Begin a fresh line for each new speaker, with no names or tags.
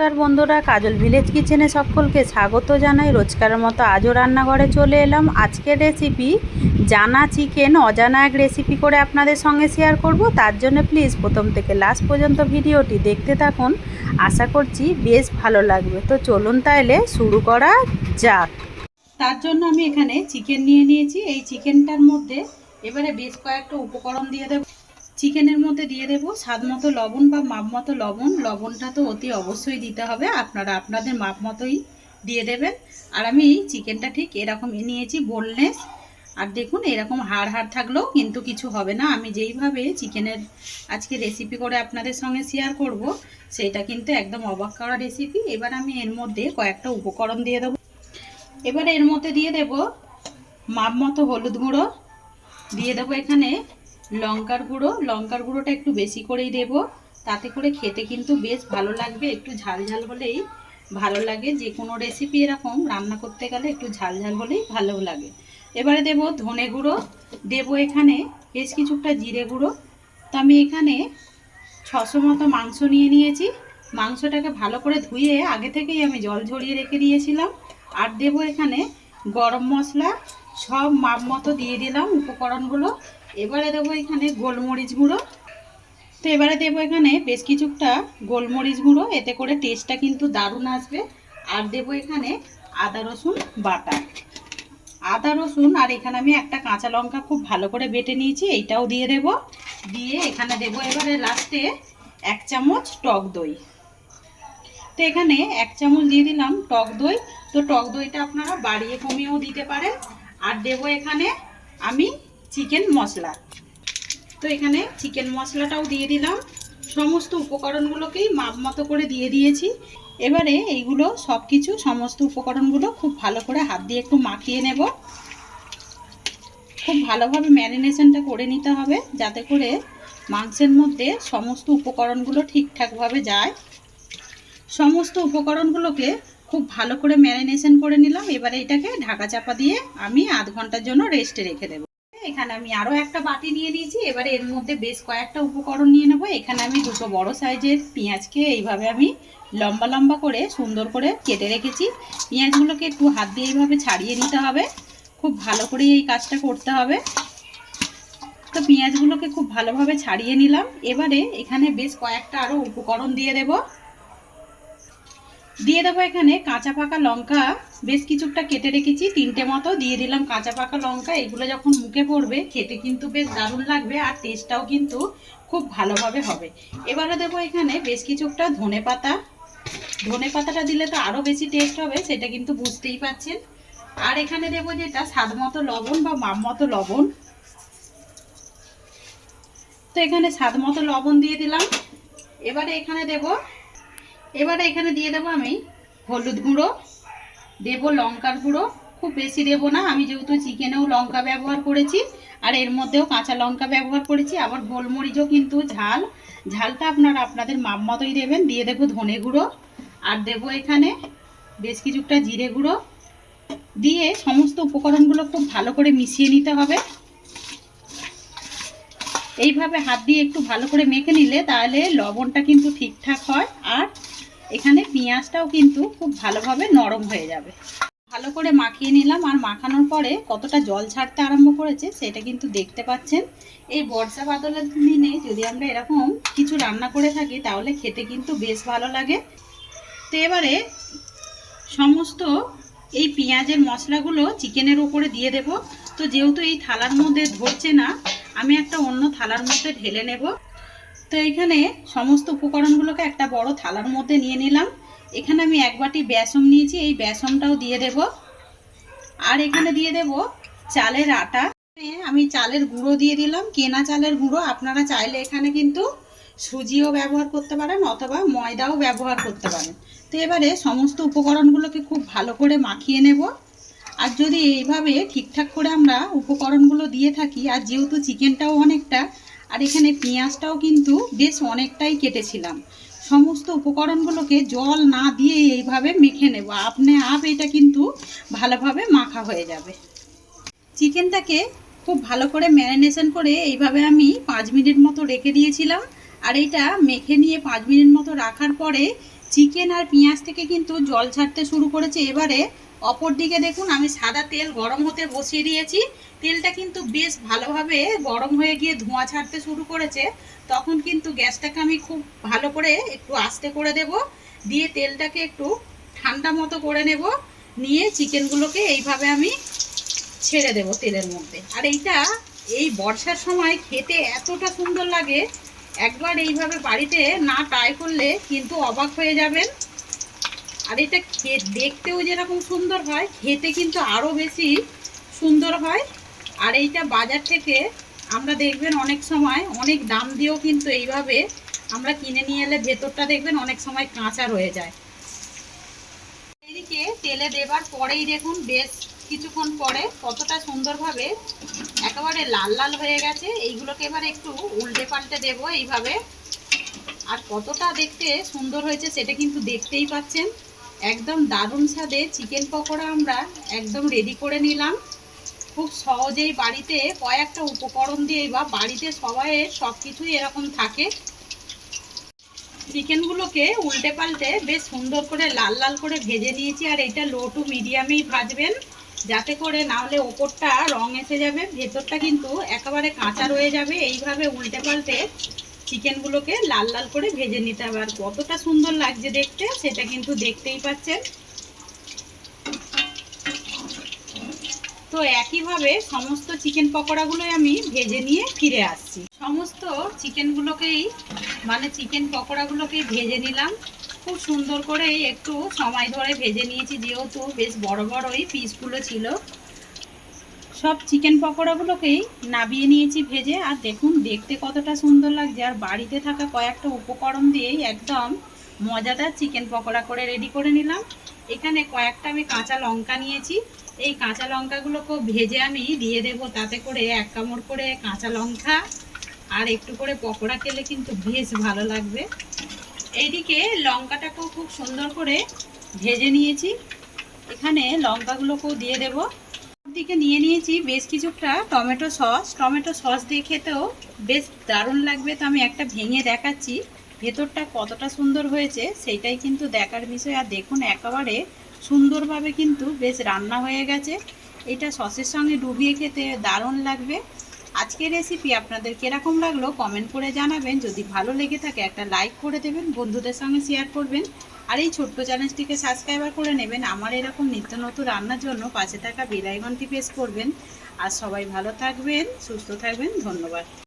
নমস্কার বন্ধুরা, কাজল ভিলেজ কিচেনে সকলকে স্বাগত জানাই। রোজকারের মতো আজও রান্নাঘরে চলে এলাম। আজকের রেসিপি জানা চিকেন অজানা এক রেসিপি করে আপনাদের সঙ্গে শেয়ার করব। তার জন্য প্লিজ প্রথম থেকে লাস্ট পর্যন্ত ভিডিওটি দেখতে থাকুন। আশা করছি বেশ ভালো লাগবে। তো চলুন তাইলে শুরু করা যাক। তার জন্য আমি এখানে চিকেন নিয়ে নিয়েছি। এই চিকেনটার মধ্যে এবারে বেশ কয়েকটা উপকরণ দিয়ে দেবো। চিকেনের মধ্যে দিয়ে দেব স্বাদ মতো লবণ বা মাপ মতো লবণ। লবণটা তো অতি অবশ্যই দিতে হবে, আপনারা আপনাদের মাপ মতোই দিয়ে দেবেন। আর আমি চিকেনটা ঠিক এরকম নিয়েছি বোনলেস। আর দেখুন এরকম হাড় হাড় থাকলেও কিন্তু কিছু হবে না। আমি যেইভাবে চিকেনের আজকে রেসিপি করে আপনাদের সঙ্গে শেয়ার করব, সেটা কিন্তু একদম অবাক করা রেসিপি এবার আমি এর মধ্যে কয়েকটা উপকরণ দিয়ে দেবো। এবার এর মধ্যে দিয়ে দেব মাপ মতো হলুদ গুঁড়ো। দিয়ে দেবো এখানে লঙ্কার গুঁড়ো, লঙ্কার গুঁড়োটা একটু বেশি করেই দেব। তাতে করে খেতে কিন্তু বেশ ভালো লাগবে। একটু ঝাল ঝাল হলেই ভালো লাগে। যে কোনো রেসিপি এরকম রান্না করতে গেলে একটু ঝাল ঝাল হলেই ভালো লাগে। এবারে দেব ধনে গুঁড়ো। দেব এখানে বেশ কিছুটা জিরে গুঁড়ো। তো আমি এখানে ছশো মতো মাংস নিয়ে নিয়েছি। মাংসটাকে ভালো করে ধুয়ে আগে থেকেই আমি জল ঝরিয়ে রেখে দিয়েছিলাম। আর দেব এখানে গরম মশলা সব মাপ মতো দিয়ে দিলাম উপকরণগুলো। এবারে দেবো এখানে গোলমরিচ গুঁড়ো। তো এবারে দেবো এখানে বেশ কিছুটা গোলমরিচ গুঁড়ো। এতে করে টেস্টটা কিন্তু দারুণ আসবে। আর দেবো এখানে আদা রসুন বাটা। আদা রসুন আর এখানে আমি একটা কাঁচা লঙ্কা খুব ভালো করে বেটে নিয়েছি, এইটাও দিয়ে দেব। দিয়ে এখানে দেবো এবারে লাস্টে এক চামচ টক দই। তো এখানে এক চামচ দিয়ে দিলাম টক দই। তো টক দইটা আপনারা বাড়িয়ে কমিয়েও দিতে পারেন। আর দেবো এখানে আমি চিকেন মশলা। তো এখানে চিকেন মশলাটাও দিয়ে দিলাম। সমস্ত উপকরণগুলোকেই মাপ মতো করে দিয়ে দিয়েছি। এবারে এইগুলো সব কিছু সমস্ত উপকরণগুলো খুব ভালো করে হাত দিয়ে একটু মাখিয়ে নেব। খুব ভালোভাবে ম্যারিনেশনটা করে নিতে হবে যাতে করে মাংসের মধ্যে সমস্ত উপকরণগুলো ঠিকঠাকভাবে যায়। সমস্ত উপকরণগুলোকে খুব ভালো করে ম্যারিনেশন করে নিলাম। এবারে এটাকে ঢাকা চাপা দিয়ে আমি আধ ঘণ্টার জন্য রেস্টে রেখে দেবো। এখানে আমি আরও একটা বাটি নিয়ে নিয়েছি। এবারে এর মধ্যে বেশ কয়েকটা উপকরণ নিয়ে নেব। এখানে আমি দুটো বড় সাইজের পেঁয়াজকে এইভাবে আমি লম্বা লম্বা করে সুন্দর করে কেটে রেখেছি। পেঁয়াজগুলোকে একটু হাত দিয়ে এইভাবে ছাড়িয়ে নিতে হবে। খুব ভালো করে এই কাজটা করতে হবে। তো পেঁয়াজগুলোকে খুব ভালোভাবে ছাড়িয়ে নিলাম। এবারে এখানে বেশ কয়েকটা আরও উপকরণ দিয়ে দেবো। দিয়ে দেবো এখানে কাঁচা পাকা লঙ্কা। বেশ কিছুটা কেটে রেখেছি, তিনটে মতো। দিয়ে দিলাম কাঁচা পাকা লঙ্কা, এগুলো যখন মুখে পড়বে, খেতে কিন্তু বেশ দারুণ লাগবে আর টেস্টটাও কিন্তু খুব ভালোভাবে হবে। এবারে দেবো এখানে বেশ কিছুটা ধনে পাতা। ধনে পাতাটা দিলে তো আরও বেশি টেস্ট হবে, সেটা কিন্তু বুঝতেই পাচ্ছেন আর এখানে দেবো যেটা, স্বাদ মতো লবণ বা মাপ মতো লবণ। তো এখানে স্বাদ মতো লবণ দিয়ে দিলাম। এবারে এখানে দেবো এবারে এখানে দিয়ে দেবো আমি হলুদ গুঁড়ো, দেব লঙ্কার গুঁড়ো, খুব বেশি দেবো না, আমি যেহেতু চিকেনেও লঙ্কা ব্যবহার করেছি, আর এর মধ্যেও কাঁচা লঙ্কা ব্যবহার করেছি, আবার গোলমরিচও কিন্তু ঝাল, ঝালটা আপনারা আপনাদের মাপ মতোই দেবেন, দিয়ে দেবো ধনে গুঁড়ো, আর দেবো এখানে বেশ কিছুটা জিরে গুঁড়ো, দিয়ে সমস্ত উপকরণগুলো খুব ভালো করে মিশিয়ে নিতে হবে। এইভাবে হাত দিয়ে একটু ভালো করে মেখে নিলে তাহলে লবণটা কিন্তু ঠিকঠাক হয়, আর এখানে পেঁয়াজটাও কিন্তু খুব ভালোভাবে নরম হয়ে যাবে। ভালো করে মাখিয়ে নিলাম আর মাখানোর পরে কতটা জল ছাড়তে আরম্ভ করেছে সেটা কিন্তু দেখতে পাচ্ছেন। এই বর্ষা বাদলের দিনে যদি আমরা এরকম কিছু রান্না করে থাকি তাহলে খেতে কিন্তু বেশ ভালো লাগে। তো এবারে সমস্ত এই পেঁয়াজের মশলাগুলো চিকেনের উপরে দিয়ে দেব। তো যেহেতু এই থালার মধ্যে ধরছে না, আমি একটা অন্য থালার মধ্যে ঢেলে নেব। তো এখানে সমস্ত উপকরণগুলোকে একটা বড় থালার মধ্যে নিয়ে নিলাম। এখানে আমি এক বাটি বেসন নিয়েছি, এই বেসনটাও দিয়ে দেব। আর এখানে দিয়ে দেব চালের আটা। আমি চালের গুঁড়ো দিয়ে দিলাম, কেনা চালের গুঁড়ো। আপনারা চাইলে এখানে কিন্তু সুজিও ব্যবহার করতে পারেন অথবা ময়দাও ব্যবহার করতে পারেন। তো এবারে সমস্ত উপকরণগুলোকে খুব ভালো করে মাখিয়ে নেব। আর যদি এইভাবে ঠিকঠাক করে আমরা উপকরণগুলো দিয়ে থাকি, আর যেহেতু চিকেনটাও অনেকটা আর এখানে পেঁয়াজটাও কিন্তু বেশ অনেকটাই কেটেছিলাম। সমস্ত উপকরণগুলোকে জল না দিয়ে এইভাবে মেখে নেব। আপনি আপ এটা কিন্তু ভালোভাবে মাখা হয়ে যাবে। চিকেনটাকে খুব ভালো করে ম্যারিনেশন করে এইভাবে আমি পাঁচ মিনিট মতো রেখে দিয়েছিলাম। আর এইটা মেখে নিয়ে পাঁচ মিনিট মতো রাখার পরে চিকেন আর পেঁয়াজ থেকে কিন্তু জল ছাড়তে শুরু করেছে। এবারে অপর দিকে দেখুন, আমি সাদা তেল গরম হতে বসিয়ে দিয়েছি। তেলটা কিন্তু বেশ ভালোভাবে গরম হয়ে গিয়ে ধোঁয়া ছাড়তে শুরু করেছে। তখন কিন্তু গ্যাসটাকে আমি খুব ভালো করে একটু আস্তে করে দেব। দিয়ে তেলটাকে একটু ঠান্ডা মতো করে নেব। নিয়ে চিকেনগুলোকে এইভাবে আমি ছেড়ে দেব তেলের মধ্যে। আর এইটা এই বর্ষার সময় খেতে এতটা সুন্দর লাগে, একবার এইভাবে বাড়িতে না ট্রাই করলে কিন্তু অবাক হয়ে যাবেন। আর এটা দেখতেও যেরকম সুন্দর হয়, খেতে কিন্তু আরও বেশি সুন্দর হয়। আর এইটা বাজার থেকে আমরা দেখবেন অনেক সময়, অনেক দাম দিয়েও কিন্তু এইভাবে আমরা কিনে নিয়ে এলে ভেতরটা দেখবেন অনেক সময় কাঁচা রয়ে যায়। এদিকে তেলে দেবার পরেই দেখুন বেশ কিছুক্ষণ পরে কতটা সুন্দরভাবে একেবারে লাল লাল হয়ে গেছে। এইগুলোকে এবার একটু উল্টে পাল্টে দেবো এইভাবে। আর কতটা দেখতে সুন্দর হয়েছে সেটা কিন্তু দেখতেই পাচ্ছেন। একদম দারুণ স্বাদে চিকেন পকোড়া আমরা একদম রেডি করে নিলাম। খুব সহজেই বাড়িতে কয়েকটা উপকরণ দিয়ে বা বাড়িতে সবাই সব কিছুই এরকম থাকে। চিকেনগুলোকে উল্টে পাল্টে বেশ সুন্দর করে লাল লাল করে ভেজে নিয়েছি আর এটা লো টু মিডিয়ামেই ভাজবেন। যাতে করে না হলে ওপরটা রং এসে যাবে, ভেতরটা কিন্তু একেবারে কাঁচা রয়ে যাবে। এইভাবে উল্টে পাল্টে চিকেনগুলোকে লাল লাল করে ভেজে নিতে হবে। আর কতটা সুন্দর লাগছে দেখতে, সেটা কিন্তু দেখতেই পাচ্ছেন। তো একইভাবে সমস্ত চিকেন পকোড়াগুলোই আমি ভেজে নিয়ে ফিরে আসছি। সমস্ত চিকেনগুলোকেই মানে চিকেন পকোড়াগুলোকেই ভেজে নিলাম। খুব সুন্দর করে একটু সময় ধরে ভেজে নিয়েছি, যেহেতু বেশ বড় বড় ওই পিসগুলো ছিল। সব চিকেন পকোড়াগুলোকেই নাবিয়ে নিয়েছি ভেজে। আর দেখুন, দেখতে কতটা সুন্দর লাগছে। আর বাড়িতে থাকা কয়েকটা উপকরণ দিয়েই একদম মজাদার চিকেন পকোড়া করে রেডি করে নিলাম। এখানে কয়েকটা আমি কাঁচা লঙ্কা নিয়েছি। এই কাঁচা লঙ্কাগুলোকেও ভেজে আমি দিয়ে দেব। তাতে করে এক কামড় করে কাঁচা লঙ্কা আর একটু করে পকোড়া খেলে কিন্তু বেশ ভালো লাগবে। এইদিকে লঙ্কাটাকেও খুব সুন্দর করে ভেজে নিয়েছি। এখানে লঙ্কাগুলোকেও দিয়ে দেব। দিকে নিয়ে নিয়েছি, বেশ কিছুটা টমেটো সস। টমেটো সস দিয়ে খেতেও বেশ দারুণ লাগবে। তো আমি একটা ভেঙে দেখাচ্ছি, ভেতরটা কতটা সুন্দর হয়েছে সেইটাই কিন্তু দেখার বিষয়। আর দেখুন, একেবারে সুন্দরভাবে কিন্তু বেশ রান্না হয়ে গেছে। এটা সসের সঙ্গে ডুবিয়ে খেতে দারুণ লাগবে। আজকের রেসিপি আপনাদের কীরকম লাগল কমেন্ট করে জানাবেন। যদি ভালো লেগে থাকে একটা লাইক করে দেবেন, বন্ধুদের সঙ্গে শেয়ার করবেন। আর এই ছোট্ট চ্যানেলটিকে সাবস্ক্রাইবার করে নেবেন। আমার এরকম নিত্য নতুন রান্নার জন্য পাশে থাকা বেলাইকনটি প্রেস করবেন। আর সবাই ভালো থাকবেন, সুস্থ থাকবেন, ধন্যবাদ।